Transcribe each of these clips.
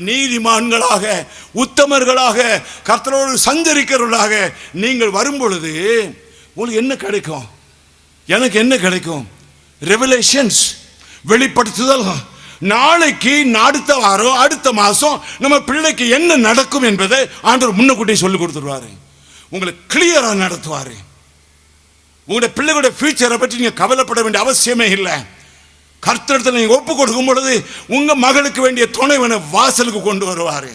நீதிமான்களாக உத்தமர்களாக கர்த்தரோடு சஞ்சரிக்கிறவர்களாக நீங்கள் வரும் பொழுது உங்களுக்கு என்ன கிடைக்கும்? எனக்கு என்ன கிடைக்கும்? ரெவலேஷன்ஸ் வெளிப்படுத்துதல். நாளைக்கு அடுத்த வாரம் அடுத்த மாதம் நம்ம பிள்ளைக்கு என்ன நடக்கும் என்பதை ஆண்டவர் முன்னக்கூட்டியே சொல்லி கொடுத்துருவாரு. உங்களை கிளியராக நடத்துவார். உங்களுடைய பிள்ளைகளுடைய ஃபியூச்சரை பற்றி நீங்கள் கவலைப்பட வேண்டிய அவசியமே இல்லை. கர்த்தத்தில் நீங்கள் ஒப்பு கொடுக்கும் பொழுது உங்கள் மகளுக்கு வேண்டிய துணைவனை வாசலுக்கு கொண்டு வருவார்.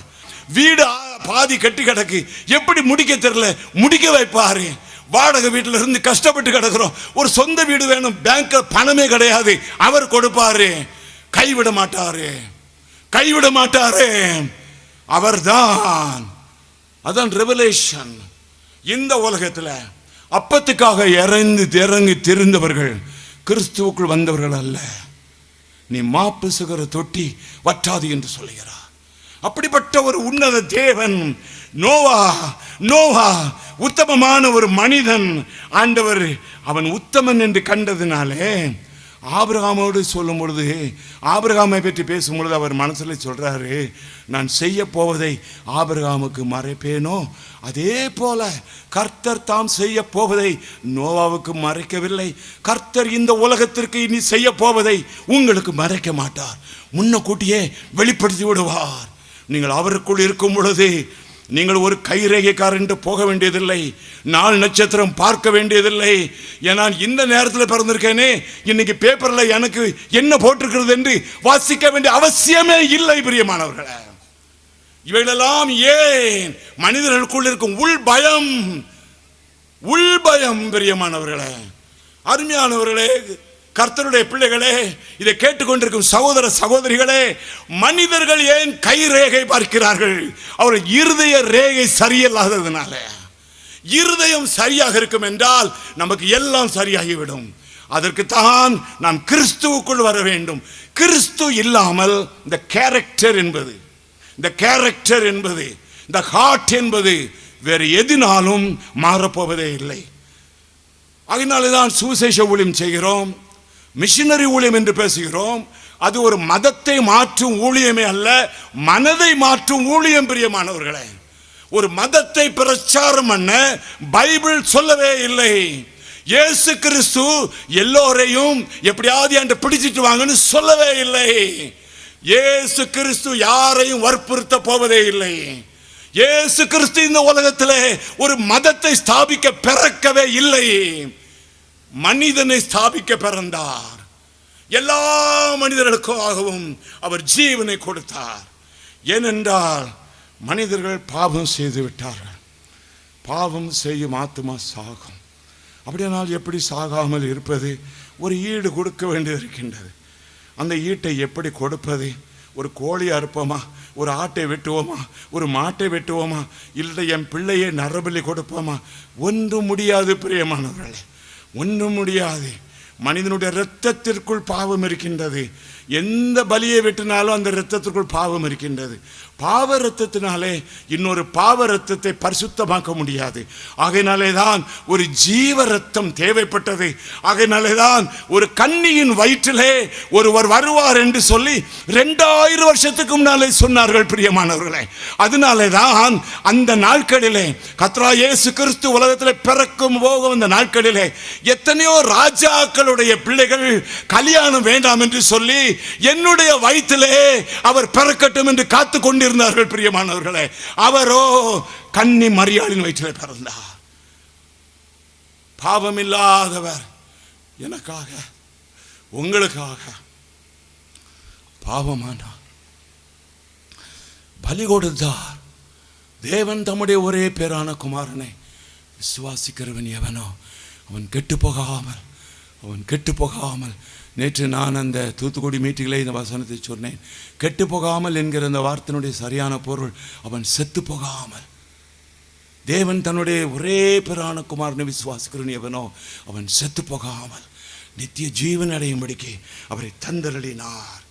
வீடு பாதி கட்டி கிடக்கு. எப்படி முடிக்க தெரியல? முடிக்க வைப்பாரு. வாடகை வீட்டில் இருந்து கஷ்டப்பட்டு கிடக்கிறோம். ஒரு சொந்த வீடு வேணும். பேங்க்கில் பணமே கிடையாது. அவர் கொடுப்பாரு. கைவிட மாட்டாரு. கைவிட மாட்டாரு. அவர்தான். அதான் ரெவலேஷன் இந்த உலகத்தில் அப்பத்துக்காக இறந்து இறங்கி தெரிந்தவர்கள் கிறிஸ்துவுக்குள் வந்தவர்கள் அல்ல. நீ மாப்பு சுகர தொட்டி வற்றாது என்று சொல்லுகிறார். அப்படிப்பட்ட ஒரு உன்னத தேவன் நோவா நோவா உத்தமமான ஒரு மனிதன் ஆண்டவர் அவன் உத்தமன் என்று கண்டதினாலே ஆபிரகாமோடு சொல்லும் பொழுது ஆபிரகாமை பற்றி பேசும்பொழுது அவர் மனசில் சொல்கிறாரு நான் செய்ய போவதை ஆபிரகாமுக்கு மறைப்பேனோ? அதே போல கர்த்தர் தாம் செய்ய போவதை நோவாவுக்கு மறைக்கவில்லை. கர்த்தர் இந்த உலகத்திற்கு இனி செய்ய போவதை உங்களுக்கு மறைக்க மாட்டார். முன்ன கூட்டியே வெளிப்படுத்தி விடுவார். நீங்கள் அவருக்குள் இருக்கும் பொழுது நீங்கள் ஒரு கைரேகைக்காரன்ட்டு என்று போக வேண்டியதில்லை. நாள் நட்சத்திரம் பார்க்க வேண்டியதில்லை. ஏன்னா இந்த நேரத்தில் பிறந்திருக்கேனே. இன்னைக்கு பேப்பரில் எனக்கு என்ன போட்டிருக்கிறது என்று வாசிக்க வேண்டிய அவசியமே இல்லை பிரியமானவர்களே. இவைகளெல்லாம் ஏன்? மனிதர்களுக்குள் இருக்கும் உள் பயம். உள் பயம் பிரியமானவர்களே. அருமையானவர்களே கர்த்தருடைய பிள்ளைகளே இதை கேட்டுக்கொண்டிருக்கும் சகோதர சகோதரிகளே மனிதர்கள் ஏன் கை ரேகை பார்க்கிறார்கள்? அவர் இருதய ரேகை சரியில்லாததுனால. இருதயம் சரியாக இருக்கும் என்றால் நமக்கு எல்லாம் சரியாகிவிடும். அதற்கு தான் நாம் கிறிஸ்துவுக்குள் வர வேண்டும். கிறிஸ்து இல்லாமல் இந்த கேரக்டர் என்பது இந்த கேரக்டர் என்பது இந்த ஹார்ட் என்பது வேறு எதினாலும் மாறப்போவதே இல்லை. அதனால தான் சுவிசேஷ ஊழியம் செய்கிறோம். மிஷினரி ஊழியம் என்று பேசுகிறோம். அது ஒரு மதத்தை மாற்றும் ஊழியமே அல்ல மனதை மாற்றும் ஊழியம் பிரியமானவர்களே. ஒரு மதத்தை பிரச்சாரம் பண்ண பைபிள் சொல்லவே இல்லை. இயேசு கிறிஸ்து எல்லோரையும் எப்படியாவது என்று பிடிச்சிட்டு வாங்கன்னு சொல்லவே இல்லை. இயேசு கிறிஸ்து யாரையும் வற்புறுத்த போவதே இல்லை. இயேசு கிறிஸ்து இந்த உலகத்திலே ஒரு மதத்தை ஸ்தாபிக்க பிறக்கவே இல்லை. மனிதனை ஸ்தாபிக்க பிறந்தார். எல்லா மனிதர்களுக்காகவும் அவர் ஜீவனை கொடுத்தார். ஏனென்றால் மனிதர்கள் பாவம் செய்து விட்டார்கள். பாவம் செய்யும் ஆத்மா சாகும். அப்படியானால் எப்படி சாகாமல் இருப்பது? ஒரு ஈடு கொடுக்க வேண்டியது இருக்கின்றது அந்த ஈட்டை எப்படி கொடுப்பது? ஒரு கோழி அறுப்போமா? ஒரு ஆட்டை வெட்டுவோமா? ஒரு மாட்டை வெட்டுவோமா? இல்லை என் பிள்ளையை நரபலி கொடுப்போமா? ஒன்றும் முடியாது பிரியமானவர்களே. ஒன்றும் முடியாது. மனிதனுடைய இரத்தத்திற்குள் பாவம் இருக்கின்றது. எந்த பலியை வெட்டினாலும் அந்த இரத்தத்திற்குள் பாவம் இருக்கின்றது. பாவ ரத்தத்தினாலே இன்னொரு பாவ ரத்தத்தை பரிசுத்தமாக்க முடியாது. ஆகையினாலே தான் ஒரு ஜீவ ரத்தம் தேவைப்பட்டது. ஆகையினாலே தான் ஒரு கன்னியின் வயிற்றிலே ஒருவர் வருவார் என்று சொல்லி ரெண்டாயிரம் வருஷத்துக்கு முன்னாலே சொன்னார்கள் பிரியமானவர்களே. அதனாலே தான் அந்த நாட்களிலே கத்ரா இயேசு கிறிஸ்து உலகத்தில் பிறக்கும் போகும் அந்த நாட்களிலே எத்தனையோ ராஜாக்களுடைய பிள்ளைகள் கல்யாணம் வேண்டாம் என்று சொல்லி என்னுடைய வயிற்றிலே அவர் பிறக்கட்டும் என்று காத்து கொண்டிருந்தார்கள் பிரியமானவர்களே. அவரோ கன்னி மரியாளின் வயிற்றில் பிறந்தார். பாவமில்லாதவர். எனக்காக உங்களுக்காக. பாவமானார். பலி கொடுத்தார். தேவன் தம்முடைய ஒரே பேரான குமாரனை விசுவாசிக்கிறவன் எவனோ அவன் கெட்டு போகாமல் அவன் கெட்டு போகாமல் நேற்று நான் அந்த தூத்துக்குடி மீட்டிங்கில் இந்த வசனத்தை சொன்னேன். கெட்டு போகாமல் என்கிற அந்த வார்த்தையினுடைய சரியான பொருள் அவன் செத்து போகாமல். தேவன் தன்னுடைய ஒரே பிரான குமாரனை விசுவாசிக்கிறன் எவனோ அவன் செத்து போகாமல். நித்திய ஜீவன் அடையும்படிக்கு அவரை தந்தரளினார்.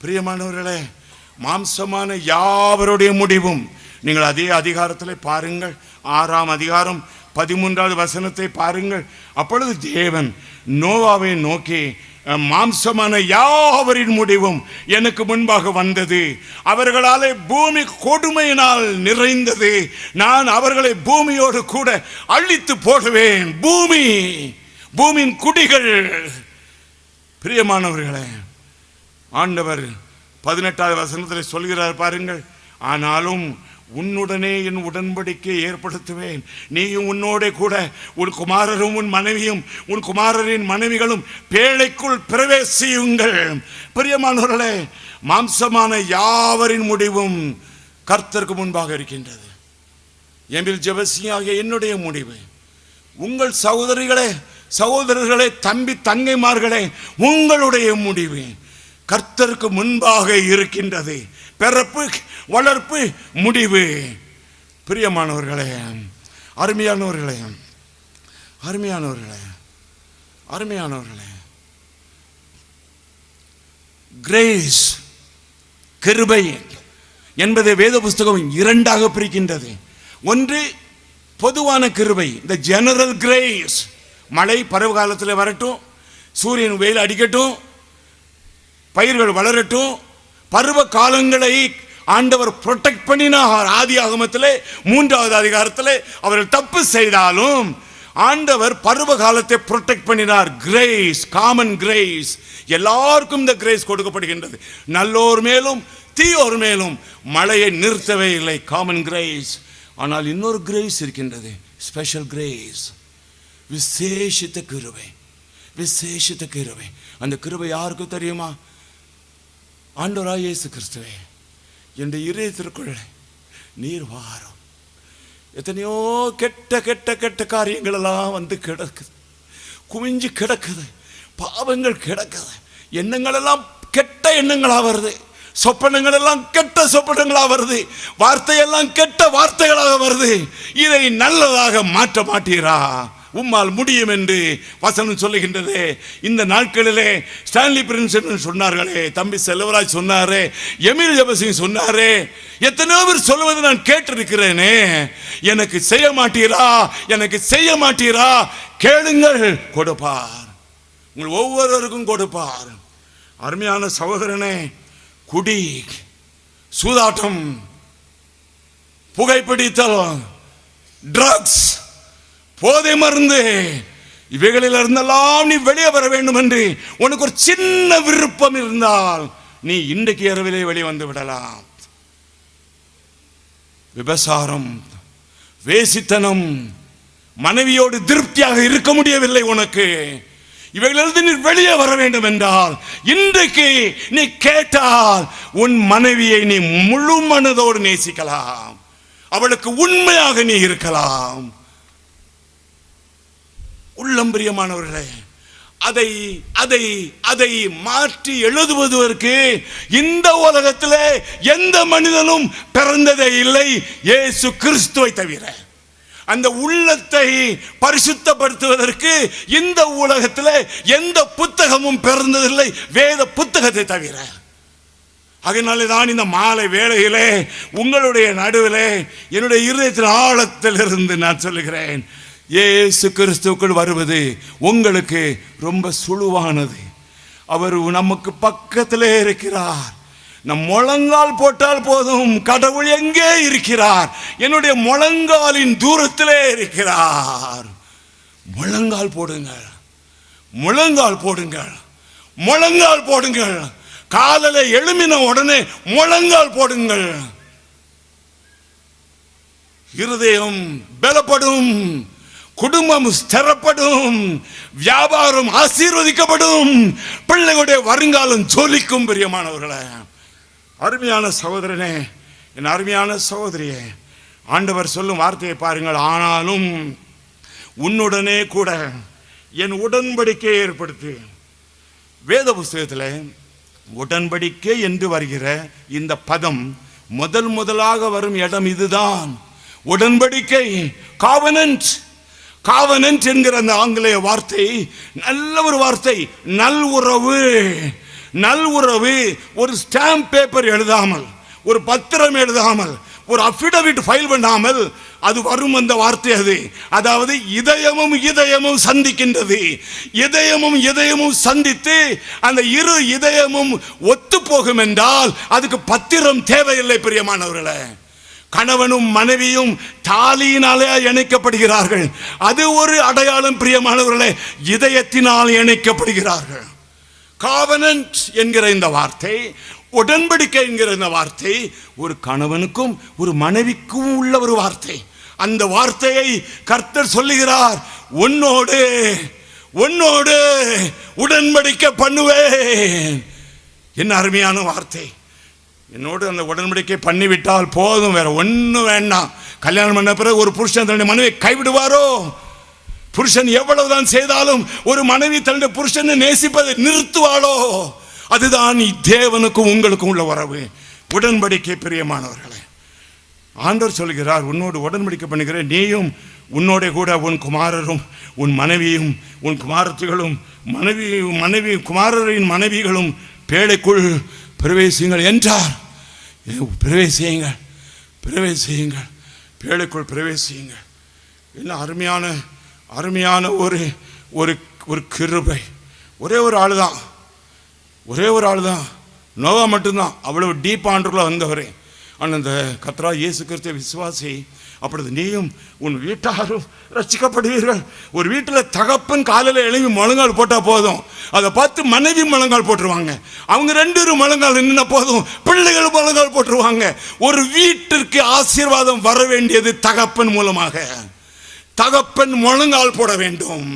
பிரியமானவர்களே மாம்சமான யாவருடைய முடிவும் நீங்கள் அதே அதிகாரத்தில் பாருங்கள். ஆறாம் அதிகாரம் பதிமூன்றாவது வசனத்தை பாருங்கள். அப்பொழுது தேவன் நோவாவை நோக்கி மாம்சமான யாவரின் முடிவும் எனக்கு முன்பாக வந்தது. அவர்களாலே பூமி கொடுமையினால் நிறைந்தது. நான் அவர்களை பூமியோடு கூட அழித்து போடுவேன். பூமி பூமியின் குடிகள். பிரியமானவர்களே ஆண்டவர் பதினெட்டாவது வசனத்தில் சொல்கிறார் பாருங்கள். ஆனாலும் உன்னுடனே என் உடன்படிக்கை ஏற்படுத்துவேன். நீயும் உன்னோட கூட உன் குமாரரும் உன் மனைவியும் உன் குமாரரின் மனைவிகளும் பேழைக்குள் பிரவேசியுங்கள். பிரியமானவர்களே மாம்சமான யாவரின் முடிவும் கர்த்தருக்கு முன்பாக இருக்கின்றது. எமில் ஜெபசியாகிய என்னுடைய முடிவு. உங்கள் சகோதரிகளே சகோதரர்களே தம்பி தங்கைமார்களே உங்களுடைய முடிவு. கர்த்தருக்கு முன்பாக இருக்கின்றது. பிறப்பு வளர்ப்பு முடிவு. பிரியமானவர்களே அருமையானவர்களே அருமையானவர்களே அருமையானவர்களே. கிரேஸ் கிருபை என்பதை வேத புஸ்தகம் இரண்டாக பிரிக்கின்றது. ஒன்று பொதுவான கிருபை இந்த ஜெனரல் கிரேஸ் மழை பருவ காலத்தில் வரட்டும் சூரியன் வெயில் அடிக்கட்டும் பயிர்கள் வளரட்டும். பருவ காலங்களை ஆண்டவர் ப்ரொடெக்ட் பண்ணினார். ஆதி ஆகமத்திலே மூன்றாவது அதிகாரத்தில் அவர்கள் தப்பு செய்தாலும் ஆண்டவர் பருவ காலத்தை ப்ரொடெக்ட் பண்ணினார். கிரேஸ் காமன் கிரேஸ் எல்லாருக்கும் இந்த கிரேஸ் கொடுக்கப்படுகின்றது. நல்லோர் மேலும் தீயோர் மேலும் மழையை நிறுத்தவே இல்லை. காமன் கிரேஸ் ஆனால் இன்னொரு கிரேஸ் இருக்கின்றது. ஸ்பெஷல் கிரேஸ் விசேஷித்த கிருவை விசேஷித்த கிருவை அந்த கிருவை யாருக்கும் தெரியுமா? ஆண்டவராய் இயேசு கிறிஸ்துவே என் இருதயத்திற்குள் நீர் வாரம். எத்தனையோ கெட்ட கெட்ட கெட்ட காரியங்கள் எல்லாம் வந்து கிடக்குது. குமிஞ்சு கிடக்குது. பாவங்கள் கிடக்குது. எண்ணங்கள் எல்லாம் கெட்ட எண்ணங்களாக வருது. சொப்பனங்கள் எல்லாம் கெட்ட சொப்பனங்களாக வருது. வார்த்தையெல்லாம் கெட்ட வார்த்தைகளாக வருது. இதை நல்லதாக மாற்ற மாட்டீரா? உம்மால் முடியும் என்று வசனம் சொல்லுகின்றது. இந்த நாட்களிலே ஸ்டான்லி பிரின்ஸ் என்று சொன்னார்களே தம்பி செல்வராஜ் சொன்னாரே எமில் ஜபசிங் சொன்னாரே எத்தனையோ பேர் சொல்லுவது நான் கேட்டிருக்கிறேனே. எனக்கு செய்ய மாட்டீரா? எனக்கு செய்ய மாட்டீரா? கேளுங்கள் கொடுப்பார். உங்கள் ஒவ்வொருவருக்கும் கொடுப்பார். அருமையான சகோதரனே குடி சூதாட்டம் புகைப்பிடித்தல் ட்ரக்ஸ் போதை மருந்து. இவைகளில் இருந்தெல்லாம் நீ வெளியே வர வேண்டும் என்று உனக்கு ஒரு சின்ன விருப்பம் இருந்தால் நீ இன்றைக்கு இரவிலே வெளியே வந்து விடலாம். விபசாரம் வேசித்தனம் மனைவியோடு திருப்தியாக இருக்க முடியவில்லை உனக்கு. இவைகளிலிருந்து நீ வெளியே வர வேண்டும் என்றால் இன்றைக்கு நீ கேட்டால் உன் மனைவியை நீ முழு மனதோடு நேசிக்கலாம். அவளுக்கு உண்மையாக நீ இருக்கலாம். உள்ளம் பிரியமானவர்களே அதை அதை அதை மாற்றி எழுதுவதற்கு இந்த உலகத்தில் எந்த மனிதனும் பிறந்ததே இல்லை இயேசு கிறிஸ்துவை தவிர. அந்த உள்ளத்தை பரிசுத்தப்படுத்துவதற்கு இந்த உலகத்தில் எந்த புத்தகமும் பிறந்ததில்லை வேத புத்தகத்தை தவிர. அதனாலே தான் இந்த மாலை வேளையிலே உங்களுடைய நடுவிலே என்னுடைய இருதயத்தின் ஆழத்தில் இருந்து நான் சொல்லுகிறேன் இயேசு கிறிஸ்துக்குள் வருவது உங்களுக்கு ரொம்ப சுழுவானது. அவர் நமக்கு பக்கத்திலே இருக்கிறார். நம் முழங்கால் போட்டால் போதும். கடவுள் எங்கே இருக்கிறார்? என்னுடைய முழங்காலின் தூரத்திலே இருக்கிறார். முழங்கால் போடுங்கள். முழங்கால் போடுங்கள். முழங்கால் போடுங்கள். காலில் எழுமின உடனே முழங்கால் போடுங்கள். இருதயம் பலப்படும். குடும்பம் ஸ்திரப்படும் வியாபாரம் ஆசீர்வதிக்கப்படும் பிள்ளைகளுடைய வருங்காலம் ஜோலிக்கும் பிரியமானவர்களே. அருமையான சகோதரனே என் அருமையான சகோதரியே ஆண்டவர் சொல்லும் வார்த்தையை பாருங்கள். ஆனாலும் உன்னுடனே கூட என் உடன்படிக்கையை ஏற்படுத்தி. வேத புஸ்தகத்தில் உடன்படிக்கை என்று வருகிற இந்த பதம் முதல் முதலாக வரும் இடம் இதுதான். உடன்படிக்கை காவனன்ட் காவனன்ட் என்கிற அந்த ஆங்கிலேய வார்த்தை நல்ல ஒரு வார்த்தை நல் உறவு. நல் உறவு ஒரு ஸ்டாம்ப் பேப்பர் எழுதாமல் ஒரு பத்திரம் எழுதாமல் ஒரு அஃபிடவிட் ஃபைல் பண்ணாமல் அது வரும் அந்த வார்த்தை அது. அதாவது இதயமும் இதயமும் சந்திக்கின்றது. இதயமும் இதயமும் சந்தித்து அந்த இரு இதயமும் ஒத்து போகும் என்றால் அதுக்கு பத்திரம் தேவையில்லை பிரியமானவர்களை. கணவனும் மனைவியும் தாலியினாலே இணைக்கப்படுகிறார்கள். அது ஒரு அடையாளம் பிரியமானவர்களே. இதயத்தினால் இணைக்கப்படுகிறார்கள். காவனன்ட் என்கிற இந்த வார்த்தை உடன்படிக்கை என்கிற இந்த வார்த்தை ஒரு கணவனுக்கும் ஒரு மனைவிக்கும் உள்ள ஒரு வார்த்தை. அந்த வார்த்தையை கர்த்தர் சொல்லுகிறார் உன்னோடு உன்னோடு உடன்படிக்கை பண்ணுவேன். என்ன அருமையான வார்த்தை. என்னோடு அந்த உடன்படிக்கை பண்ணிவிட்டால் போதும் வேற ஒன்றும் வேண்டாம். கல்யாணம் பண்ண பிறகு ஒரு புருஷன் தன்னுடைய மனைவி கைவிடுவாரோ? புருஷன் எவ்வளவுதான் செய்தாலும் ஒரு மனைவி தன்னுடைய புருஷனை நேசிப்பதை நிறுத்துவாளோ? அதுதான் தேவனுக்கும் உங்களுக்கும் உள்ள உறவு. உடன்படிக்கை பிரியமானவர்களே ஆண்டவர் சொல்கிறார் உன்னோடு உடன்படிக்கை பண்ணுகிறேன். நீயும் உன்னோட கூட உன் குமாரரும் உன் மனைவியும் உன் குமாரத்துகளும் மனைவி மனைவி குமாரரின் மனைவிகளும் பேழைக்குள் பிரவேசியுங்கள் என்றார். பிரவேசியுங்கள் பிரவேசியுங்கள் பேழைக்குள் பிரவேசியுங்கள். என்ன அருமையான அருமையான ஒரு ஒரு ஒரு கிருபை. ஒரே ஒரு ஆள் தான் ஒரே ஒரு ஆள் தான் நோவா மட்டும்தான். அவ்வளவு டீப் ஆண்டுக்குள்ளே வந்தவரே. ஆனால் அந்த கத்ரா இயேசு கிறிஸ்துவ விசுவாசி அப்பொழுது நீயும் உன் வீட்டாரும் ரசிக்கப்படுவீர்கள். ஒரு வீட்டில் தகப்பன் காலையில் எழுவி முழங்கால் போட்டால் போதும். அதை பார்த்து மனைவி முழங்கால் போட்டுருவாங்க. அவங்க ரெண்டு பேரும் முழங்கால் நின்ன போதும். பிள்ளைகள் முழங்கால் போட்டுருவாங்க. ஒரு வீட்டிற்கு ஆசீர்வாதம் வர வேண்டியது தகப்பன் மூலமாக. தகப்பன் முழங்கால் போட வேண்டும்.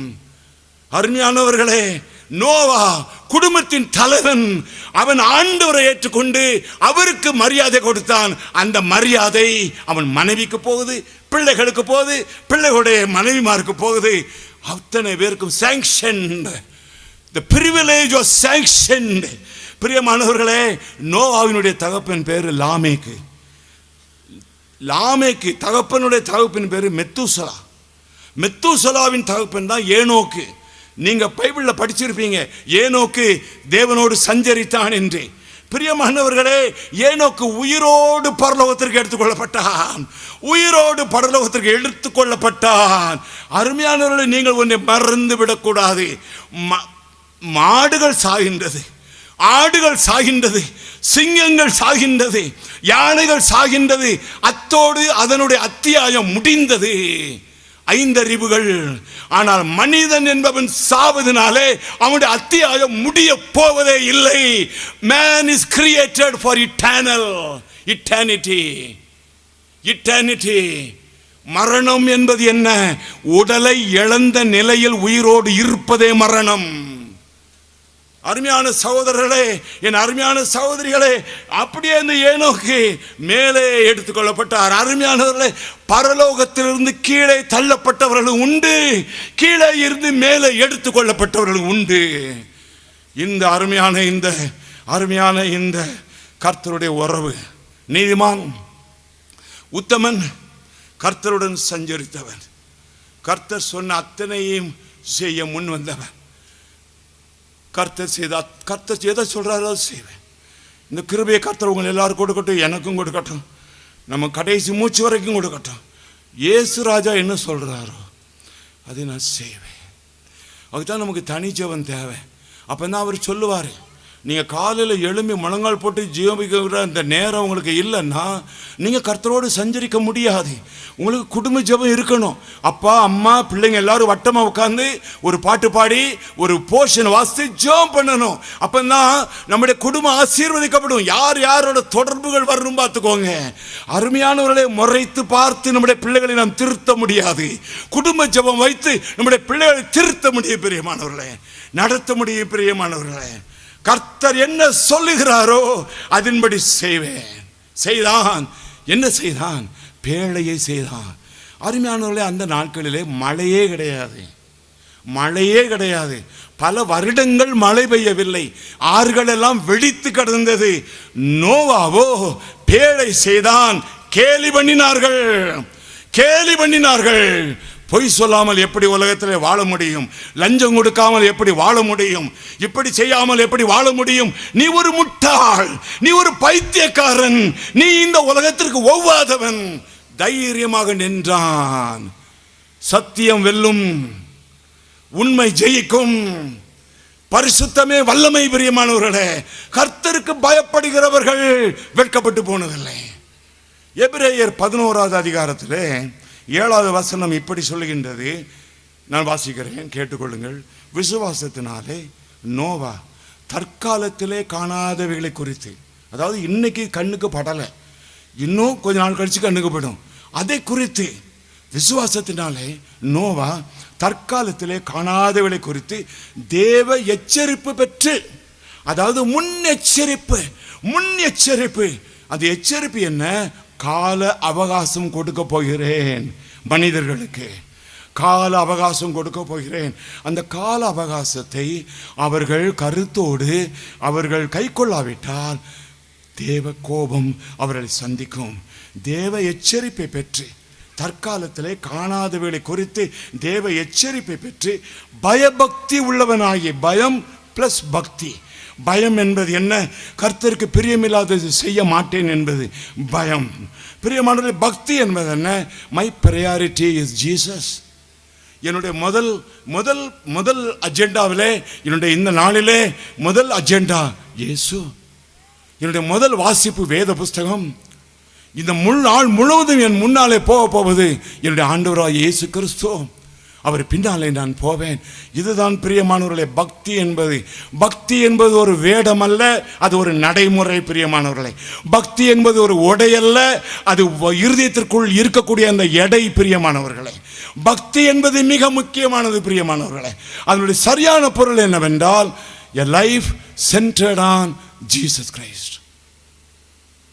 அருமையானவர்களே நோவா குடும்பத்தின் தலைவன். அவன் ஆண்டவரை ஏற்றுக்கொண்டு அவருக்கு மரியாதை கொடுத்தான். அந்த மரியாதை அவன் மனைவிக்கு போகுது பிள்ளைகளுக்கு போகுது பிள்ளைகளுடைய மனைவிமாருக்கு போகுது. அத்தனை பேருக்கும் sanction the privilege of sanction பிரியமானவர்களே நோவாவினுடைய தகப்பன் பேர் லாமேக்கு. லாமேக்கு தகப்பனுடைய தகப்பின் பேர் மெத்துசலா. மெத்துசலாவின் தகப்பன் தான் ஏனோக்கு. நீங்க பைபிளில் படிச்சிருப்பீங்க. ஏனோக்கு தேவனோடு சஞ்சரித்தான் என்று பிரியமானவர்களே ஏனோக்கு உயிரோடு பரலோகத்திற்கு எடுத்துக்கொள்ளப்பட்டான். உயிரோடு பரலோகத்திற்கு எடுத்துக்கொள்ளப்பட்டான். அருமையானவர்களை நீங்கள் ஒன்றை மறந்து விடக்கூடாது. மாடுகள் சாகின்றது. ஆடுகள் சாகின்றது. சிங்கங்கள் சாகின்றது. யானைகள் சாகின்றது. அத்தோடு அதனுடைய அத்தியாயம் முடிந்தது. ஐந்தறிவுகள். ஆனால் மனிதன் என்பவன் சாவதனாலே அவனுடைய அத்தியாயம் முடிய போவதே இல்லை. Man is created for eternal eternity eternity மரணம் என்பது என்ன? உடலை இழந்த நிலையில் உயிரோடு இருப்பதே மரணம். அருமையான சகோதரர்களே என் அருமையான சகோதரிகளே அப்படியே இந்த ஏனோக்கு மேலே எடுத்துக்கொள்ளப்பட்டார் அருமையானவர்களே பரலோகத்திலிருந்து கீழே தள்ளப்பட்டவர்களும் உண்டு கீழே இருந்து மேலே எடுத்துக்கொள்ளப்பட்டவர்களும் உண்டு. இந்த அருமையான இந்த அருமையான இந்த கர்த்தருடைய உறவு நீதிமான் உத்தமன் கர்த்தருடன் சஞ்சரித்தவன். கர்த்தர் சொன்ன அத்தனையும் செய்ய முன் வந்தவன். கர்த்தர் செய்தா கர்த்தர் எதை சொல்கிறாரோ அதை செய்வேன். இந்த கிருபையை கர்த்தர் உங்களை எல்லாரும் கொடுக்கட்டும் எனக்கும் கொடுக்கட்டும். நம்ம கடைசி மூச்சு வரைக்கும் கொடுக்கட்டும். இயேசு ராஜா என்ன சொல்கிறாரோ அதை நான் செய்வேன். அதுதான் நமக்கு தனி ஜெபம் தேவை. அப்போ தான் அவர் சொல்லுவார்? நீங்கள் காலையில் எழும்பி முழங்கால் போட்டு ஜீவிக்கிற அந்த நேரம் உங்களுக்கு இல்லைன்னா நீங்கள் கர்த்தரோடு சஞ்சரிக்க முடியாது. உங்களுக்கு குடும்ப ஜெபம் இருக்கணும். அப்பா அம்மா பிள்ளைங்க எல்லாரும் வட்டமாக உட்காந்து ஒரு பாட்டு பாடி ஒரு போர்ஷன் வாசித்து ஜெபம் பண்ணணும். அப்போ தான் நம்முடைய குடும்பம் ஆசீர்வதிக்கப்படும். யார் யாரோட தொடர்புகள் வரணும் பார்த்துக்கோங்க. அருமையானவர்களை முறைத்து பார்த்து நம்முடைய பிள்ளைகளை நாம் திருத்த முடியாது. குடும்ப ஜெபம் வைத்து நம்முடைய பிள்ளைகளை திருத்த முடியும் பிரியமானவர்களே. நடத்த முடியும் பிரியமானவர்களே. கர்த்தர் என்ன சொல்லுகிறாரோ அதன்படி செய்வேன். செய்தான். என்ன செய்தான்? பேழையை செய்தான். அருமையானவர்களே அந்த நாட்களிலே மழையே கிடையாது. மழையே கிடையாது. பல வருடங்கள் மழை பெய்யவில்லை. ஆறுகளெல்லாம் வெடித்து கிடந்தது. நோவாவோ பேழை செய்தான். கேலி பண்ணினார்கள். கேலி பண்ணினார்கள். பொய் சொல்லாமல் எப்படி உலகத்திலே வாழ முடியும்? லஞ்சம் கொடுக்காமல் எப்படி வாழ முடியும்? இப்படி செய்யாமல் எப்படி வாழ முடியும்? நீ ஒரு முட்டாள் நீ ஒரு பைத்தியக்காரன் நீ இந்த உலகத்திற்கு ஒவ்வாதவன். தைரியமாக நின்றான். சத்தியம் வெல்லும் உண்மை ஜெயிக்கும். பரிசுத்தமே வல்லமை பிரியமானவர்களே கர்த்தருக்கு பயப்படுகிறவர்கள் வெட்கப்பட்டு போனதில்லை. எபிரேயர் பதினோராவது அதிகாரத்திலே ஏழாவது வசனம் இப்படி சொல்லுகின்றது. நான் வாசிக்கிறேன் கேட்டுக்கொள்ளுங்கள். விசுவாசத்தினாலே நோவா தற்காலத்திலே காணாதவைகளை குறித்து அதாவது இன்னைக்கு கண்ணுக்கு படலை இன்னும் கொஞ்ச நாள் கழித்து கண்ணுக்கு படும் அதை குறித்து விசுவாசத்தினாலே நோவா தற்காலத்திலே காணாதவைகளை குறித்து தேவ எச்சரிப்பு பெற்று அதாவது முன் எச்சரிப்பு முன் எச்சரிப்பு அந்த எச்சரிப்பு என்ன? கால அவகாசம் கொடுக்க போகிறேன் மனிதர்களுக்கு. கால அவகாசம் கொடுக்க போகிறேன். அந்த கால அவகாசத்தை அவர்கள் கருத்தோடு அவர்கள் கைக்கொள்ளாவிட்டால் தேவ கோபம் அவர்களை சந்திக்கும். தேவ எச்சரிப்பை பெற்று தற்காலத்திலே காணாதவைகளை குறித்து தேவ எச்சரிப்பை பெற்று பயபக்தி உள்ளவனாகி பயம் பிளஸ் பக்தி. பயம் என்பது என்ன? கர்த்தருக்கு பிரியமில்லாதது செய்ய மாட்டேன் என்பது பயம். பிரியமானது பக்தி என்பது என்ன? மை ப்ரையாரிட்டி இஸ் ஜீசஸ் என்னுடைய முதல் முதல் முதல் அஜெண்டாவிலே என்னுடைய இந்த நாளிலே முதல் அஜெண்டா இயேசு. என்னுடைய முதல் வாசிப்பு வேத புஸ்தகம். இந்த முள் நாள் முழுவதும் என் முன்னாலே போக போவது என்னுடைய ஆண்டவராக இயேசு கிறிஸ்துவம் அவர் பின்னாலே நான் போவேன். இதுதான் பிரியமானவர்களே பக்தி என்பது. பக்தி என்பது ஒரு வேடம் அல்ல அது ஒரு நடைமுறை பிரியமானவர்களே. பக்தி என்பது ஒரு உடை அல்ல அது வ- இருதயத்திற்குள் இருக்கக்கூடிய அந்த எடை பிரியமானவர்களே. பக்தி என்பது மிக முக்கியமானது பிரியமானவர்களே. அதனுடைய சரியான பொருள் என்னவென்றால் a life centred on Jesus Christ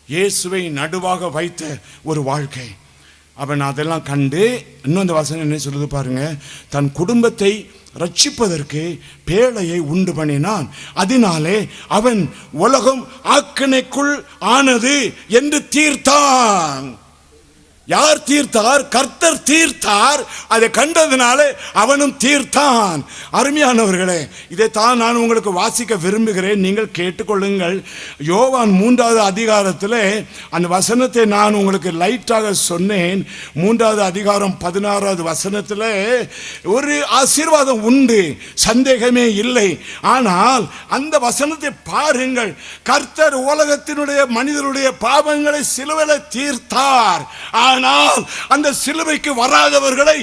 இயேசுவை நடுவாக வைத்த ஒரு வாழ்க்கை. அவன் அதெல்லாம் கண்டு இன்னும் அந்த வசனம் என்ன சொல்லுது பாருங்க தன் குடும்பத்தை ரட்சிப்பதற்கு பேழையை உண்டு பண்ணினான். அதனாலே அவன் உலகம் ஆக்கினைக்குள் ஆனது என்று தீர்த்தான். யார் தீர்த்தார்? கர்த்தர் தீர்த்தார். அதை கண்டதுனால அவனும் தீர்த்தான். அருமையானவர்களே இதைத்தான் நான் உங்களுக்கு வாசிக்க விரும்புகிறேன். நீங்கள் கேட்டுக்கொள்ளுங்கள். யோவான் மூன்றாவது அதிகாரத்தில் அந்த வசனத்தை நான் உங்களுக்கு லைட்டாக சொன்னேன். மூன்றாவது அதிகாரம் பதினாறாவது வசனத்தில் ஒரு ஆசீர்வாதம் உண்டு. சந்தேகமே இல்லை. ஆனால் அந்த வசனத்தை பாருங்கள். கர்த்தர் உலகத்தினுடைய மனிதருடைய பாவங்களை சிலுவலை தீர்த்தார். ஆனால் அந்த சிலுவைக்கு வராதவர்களை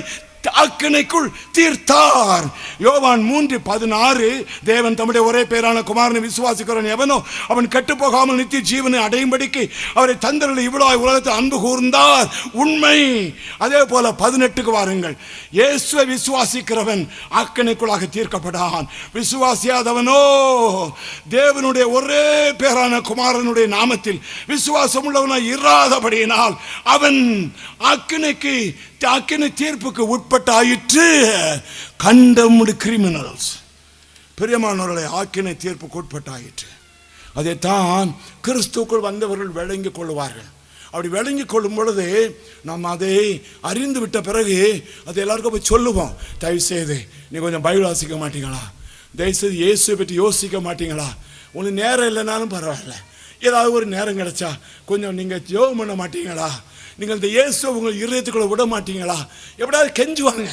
அக்கினைக்குள் தீர்த்தார். யோவான் மூன்று பதினாறு தேவன் தம்முடைய ஒரே பேரான குமாரனை விசுவாசிக்கிறவன் எவனோ அவன் கெட்டு போகாமல் நித்திய ஜீவனை அடையும்படிக்கு அவரை தந்தரில் இவ்வளோ உலகத்தை அன்பு கூர்ந்தார். உண்மை. அதே போல பதினெட்டுக்கு வாருங்கள். இயேசுவை விசுவாசிக்கிறவன் அக்கினைக்குள்ளாக தீர்க்கப்படான். விசுவாசியாதவனோ தேவனுடைய ஒரே பேரான குமாரனுடைய நாமத்தில் விசுவாசம் உள்ளவனாய் இராதபடியினால் அவன் அக்கினைக்கு அக்கினை தீர்ப்புக்கு உட்பட்டாயிற்று கண்டமுடு கிரிமினல்ஸ் பிரியமானவர்களை ஆக்கினை தீர்ப்புக்கு உட்பட்டாயிற்று அதைத்தான் கிறிஸ்துக்குள் வந்தவர்கள் விளங்கி கொள்வார்கள் அப்படி விளங்கி கொள்ளும் பொழுது நாம் அதை அறிந்து விட்ட பிறகு அதை எல்லாருக்கும் போய் சொல்லுவோம். தயவு செய்து நீ கொஞ்சம் பைபிள் வாசிக்க மாட்டீங்களா? தயவுசெய்து இயேசுவை பற்றி யோசிக்க மாட்டீங்களா? உங்களுக்கு நேரம் இல்லைனாலும் பரவாயில்ல. ஏதாவது ஒரு நேரம் கிடைச்சா கொஞ்சம் நீங்கள் ஜெபம் பண்ண மாட்டீங்களா? நீங்கள் இந்த இயேசுவை உங்கள் இருதயத்துக்குள்ள விட மாட்டீங்களா? எப்படியாவது கெஞ்சுவாங்க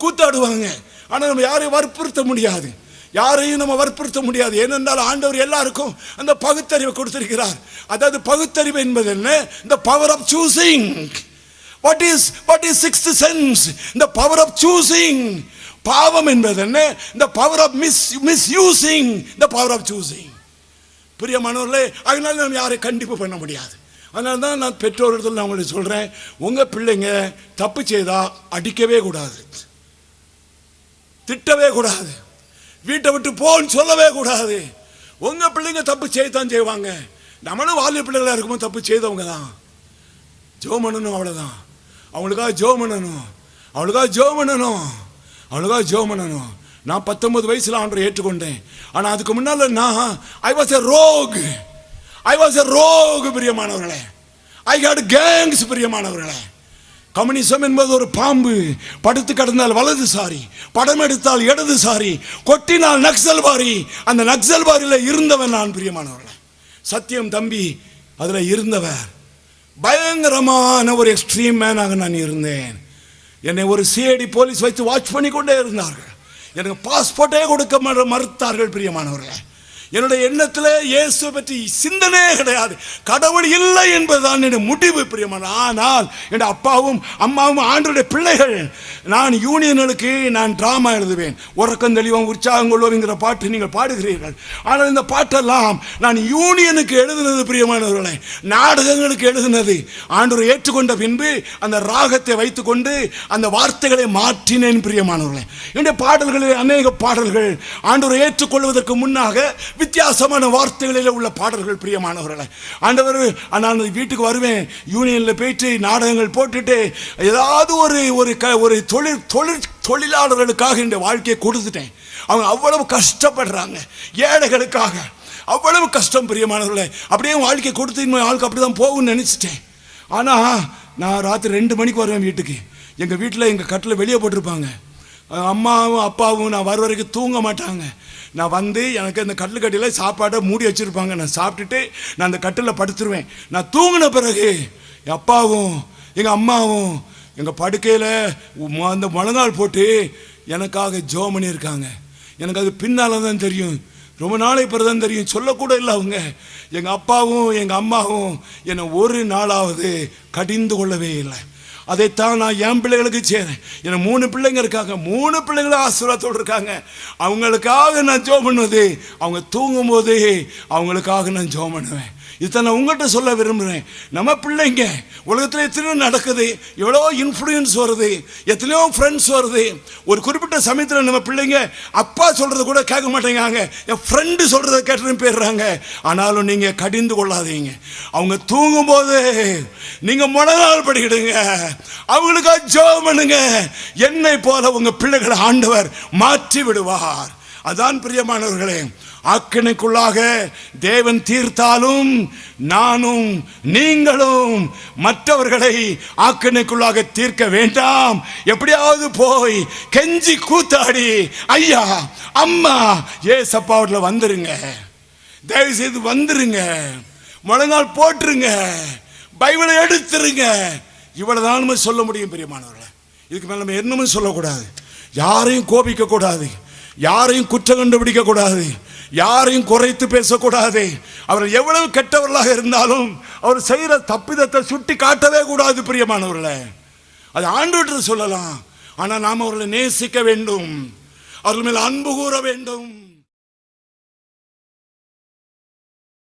கூத்தாடுவாங்க. ஆனால் நம்ம யாரையும் வற்புறுத்த முடியாது. யாரையும் நம்ம வற்புறுத்த முடியாது. ஏனென்றால் ஆண்டவர் எல்லாருக்கும் அந்த பகுத்தறிவை கொடுத்திருக்கிறார். அதாவது பகுத்தறிவு என்பது என்ன? இந்த power of choosing what is what is sixth sense இந்த பவர் ஆஃப் சூசிங் பாவம் என்பது என்ன? இந்த பவர் ஆஃப் மிஸ் மிஸ்யூசிங் இந்த பவர் ஆஃப் சூசிங் பிரியமானவர்களே அதனால நம்ம யாரையும் கண்டிப்பு பண்ண முடியாது. அதனால தான் நான் பெற்றோர்கள் நான் உங்களுக்கு சொல்கிறேன் உங்கள் பிள்ளைங்க தப்பு செய்தால் அடிக்கவே கூடாது. திட்டவே கூடாது. வீட்டை விட்டு போன்னு சொல்லவே கூடாது. உங்கள் பிள்ளைங்க தப்பு செய்யத்தான் செய்வாங்க. நம்மளும் வாலிய பிள்ளைகளாக இருக்கும்போது தப்பு செய்தவங்க தான் ஜோ பண்ணணும் அவ்வளோதான் அவங்களுக்காக ஜோ பண்ணணும் அவளுக்காக ஜோ பண்ணணும் அவளுக்காக ஜோ பண்ணணும் நான் பத்தொன்பது வயசில் ஆண்டரை ஏற்றுக்கொண்டேன். ஆனால் அதுக்கு முன்னால் நான் I was a rogue I was a rogue பிரியமானவர்களே. ஐ ஹேட் கேங்ஸ் பிரியமானவர்களே. கம்யூனிசம் என்பது ஒரு பாம்பு. படுத்து கிடந்தால் வலதுசாரி படம் எடுத்தால் இடதுசாரி கொட்டினால் நக்சல்வாரி அந்த நக்சல்வாரியில் இருந்தவன் நான் பிரியமானவர்களே. சத்தியம் தம்பி அதில் இருந்தவர். பயங்கரமான ஒரு எக்ஸ்ட்ரீம் மேனாக நான் இருந்தேன். என்னை ஒரு சிஐடி போலீஸ் வைத்து வாட்ச் பண்ணி கொண்டே இருந்தார்கள். எனக்கு பாஸ்போர்ட்டே கொடுக்க மறு- மறுத்தார்கள் பிரியமானவர்களே. என்னுடைய எண்ணத்தில் இயேசு பற்றி சிந்தனையே கிடையாது. கடவுள் இல்லை என்பதுதான் என் முடிவு பிரியமான ஆனால் என் அப்பாவும் அம்மாவும் ஆண்டுடைய பிள்ளைகள் நான் யூனியனுக்கு நான் டிராமா எழுதுவேன். உறக்கம் தெளிவம் உற்சாகம் கொள்வோம்ங்கிற பாட்டு நீங்கள் பாடுகிறீர்கள். ஆனால் இந்த பாட்டெல்லாம் நான் யூனியனுக்கு எழுதுனது பிரியமானவர்களே நாடகங்களுக்கு எழுதுனது. ஆண்டவர் ஏற்றுக்கொண்ட பின்பு அந்த ராகத்தை வைத்துக்கொண்டு அந்த வார்த்தைகளை மாற்றினேன் பிரியமானவர்களே. என்னுடைய பாடல்களில் அநேக பாடல்கள் ஆண்டவர் ஏற்றுக்கொள்வதற்கு முன்னாக வித்தியாசமான வார்த்தைகளில் உள்ள பாடல்கள் பிரியமானவர்களை. ஆண்டவர் நான் வீட்டுக்கு வருவேன். யூனியனில் போயிட்டு நாடகங்கள் போட்டுட்டு ஏதாவது ஒரு ஒரு க ஒரு தொழில் தொழில் தொழிலாளர்களுக்காக இந்த வாழ்க்கையை கொடுத்துட்டேன். அவங்க அவ்வளவு கஷ்டப்படுறாங்க ஏழைகளுக்காக. அவ்வளவு கஷ்டம் பிரியமானவர்களை. அப்படியே வாழ்க்கையை கொடுத்து இன்னும் ஆளுக்கு அப்படி தான் போகும்னு நினச்சிட்டேன். ஆனால் நான் ராத்திரி ரெண்டு மணிக்கு வருவேன் வீட்டுக்கு. எங்கள் வீட்டில் எங்கள் கட்டில் வெளியே போட்டிருப்பாங்க. அம்மாவும் அப்பாவும் நான் வர வரைக்கும் தூங்க மாட்டாங்க. நான் வந்து எனக்கு அந்த கட்டில் கட்டியில் சாப்பாடை மூடி வச்சுருப்பாங்க. நான் சாப்பிட்டுட்டு நான் அந்த கட்டில் படுத்துருவேன். நான் தூங்கின பிறகு என் அப்பாவும் எங்கள் அம்மாவும் எங்கள் படுக்கையில் அந்த முழங்கால் போட்டு எனக்காக ஜோ பண்ணியிருக்காங்க. எனக்கு அது பின்னால் தான் தெரியும். ரொம்ப நாளை பிறகு தான் தெரியும். சொல்லக்கூட இல்லை அவங்க. எங்கள் அப்பாவும் எங்கள் அம்மாவும் என்னை ஒரு நாளாவது கடிந்து கொள்ளவே இல்லை. அதைத்தான் நான் என் பிள்ளைகளுக்கு செய்கிறேன் எனக்கு மூணு பிள்ளைங்க இருக்காங்க. மூணு பிள்ளைங்களும் ஆசீர்வாதத்தோடு இருக்காங்க. அவங்களுக்காக நான் ஜோம் பண்ணுவது அவங்க தூங்கும் போது அவங்களுக்காக நான் ஜோம் பண்ணுவேன். இதை நான் உங்கள்கிட்ட சொல்ல விரும்புகிறேன் நம்ம பிள்ளைங்க உலகத்தில் எத்தனையோ நடக்குது எவ்வளோ இன்ஃப்ளூயன்ஸ் வருது எத்தனையோ ஃப்ரெண்ட்ஸ் வருது. ஒரு குறிப்பிட்ட சமயத்தில் நம்ம பிள்ளைங்க அப்பா சொல்கிறத கூட கேட்க மாட்டேங்காங்க என் ஃப்ரெண்டு சொல்கிறத கேட்டுன்னு போயிடுறாங்க. ஆனாலும் நீங்கள் கடிந்து கொள்ளாதீங்க. அவங்க தூங்கும்போது நீங்கள் முழங்கால் படிக்கிடுங்க அவங்களுக்காக ஜோம் பண்ணுங்க. என்னை போல உங்கள் பிள்ளைகளை ஆண்டவர் மாற்றி விடுவார். அதான் பிரியமானவர்களே ஆக்கினைக்குள்ளாக தேவன் தீர்த்தாலும் நானும் நீங்களும் மற்றவர்களை ஆக்கினைக்குள்ளாக தீர்க்க வேண்டாம். எப்படியாவது போய் கெஞ்சி கூத்தாடி ஐயா அம்மா ஏசப்பாவட்டில் வந்துருங்க. தயவு செய்து வந்துருங்க. முழங்கால் போட்டுருங்க. பைபிளை எடுத்துருங்க. இவ்வளவுதான் நம்ம சொல்ல முடியும் பெரியமானவர்களை. இதுக்கு மேல நம்ம என்னமும் சொல்லக்கூடாது. யாரையும் கோபிக்க கூடாது யாரையும் குற்றம் கண்டுபிடிக்க கூடாது யாரையும் குறைத்து பேசக்கூடாது. அவர் எவ்வளவு கெட்டவர்களாக இருந்தாலும் அவர் செய்கிற தப்பிதத்தை சுட்டி காட்டவே கூடாது பிரியமானவர்களை. அது ஆண்டு சொல்லலாம். ஆனால் நாம் அவர்களை நேசிக்க வேண்டும். அவர்கள் மேல் அன்பு கூற வேண்டும்.